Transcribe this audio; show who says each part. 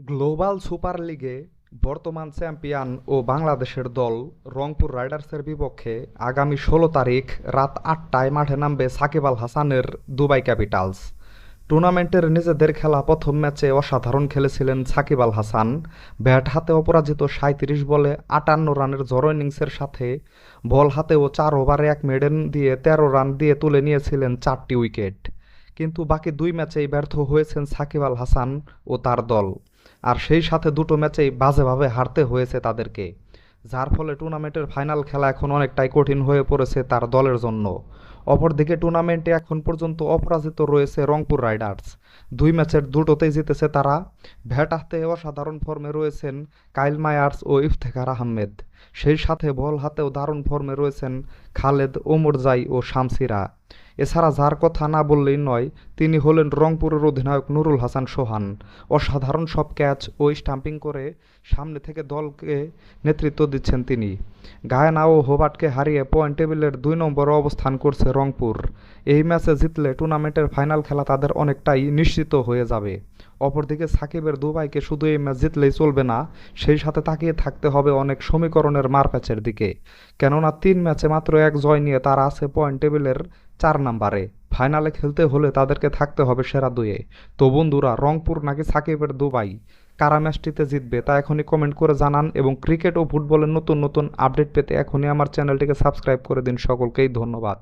Speaker 1: Global super লিগে বর্তমান champion ও বাংলাদেশের দল রংপুর রাইডার্সের বিপক্ষে আগামী ষোলো তারিখ রাত আটটায় মাঠে নামবে সাকিব আল হাসানের দুবাই ক্যাপিটালস। টুর্নামেন্টের নিজেদের খেলা প্রথম ম্যাচে অসাধারণ খেলেছিলেন সাকিব আল হাসান। ব্যাট হাতে অপরাজিত সাঁত্রিশ বলে আটান্ন রানের জড়ো ইনিংসের সাথে বল হাতেও চার ওভারে এক মেডেন দিয়ে তেরো রান দিয়ে তুলে নিয়েছিলেন চারটি উইকেট। কিন্তু বাকি দুই ম্যাচেই ব্যর্থ হয়েছেন সাকিব আল হাসান ও তার দল। আর সেই সাথে দুটো ম্যাচেই বাজেভাবে হারতে হয়েছে তাদেরকে, যার ফলে টুর্নামেন্টের ফাইনাল খেলা এখন অনেকটাই কঠিন হয়ে পড়েছে তার দলের জন্য। অপরদিকে টুর্নামেন্টে এখন পর্যন্ত অপরাজিত রয়েছে রংপুর রাইডার্স। দুই ম্যাচের দুটোতেই জিতেছে তারা। ব্যাট হাতে অসাধারণ ফর্মে রয়েছেন কাইল মায়ার্স ও ইফতেখার আহমেদ। সেই সাথে বল হাতেও দারুণ ফর্মে রয়েছেন খালেদ ওমরজাই ও শামসিরা। এছাড়া যার কথা না বললেই নয়, তিনি হলেন রংপুরের অধিনায়ক নুরুল হাসান সোহান। অসাধারণ সব ক্যাচ ও স্টাম্পিং করে সামনে থেকে দলকে নেতৃত্ব দিচ্ছেন তিনি। গায়ানা ও হোবার্টকে হারিয়ে পয়েন্ট টেবিলের দুই নম্বরে অবস্থান করছে রংপুর। এই ম্যাচে জিতলে টুর্নামেন্টের ফাইনাল খেলা তাদের অনেকটাই নিশ্চিত হয়ে যাবে। অপরদিকে সাকিবের দুবাইকে শুধু এই ম্যাচ জিতলেই চলবে না, সেই সাথে তাকিয়ে থাকতে হবে অনেক সমীকরণের মারপ্যাচের দিকে। কেননা তিন ম্যাচে মাত্র এক জয় নিয়ে তারা আছে পয়েন্ট টেবিলের চার নাম্বারে। ফাইনালে খেলতে হলে তাদেরকে থাকতে হবে সেরা দুয়ে। তো বন্ধুরা, রংপুর নাকি সাকিবের দুবাই? কারা ম্যাচটিতে জিতবে তা এখনই কমেন্ট করে জানান এবং ক্রিকেট ও ফুটবলের নতুন নতুন আপডেট পেতে এখনই আমার চ্যানেলটিকে সাবস্ক্রাইব করে দিন। সকলকেই ধন্যবাদ।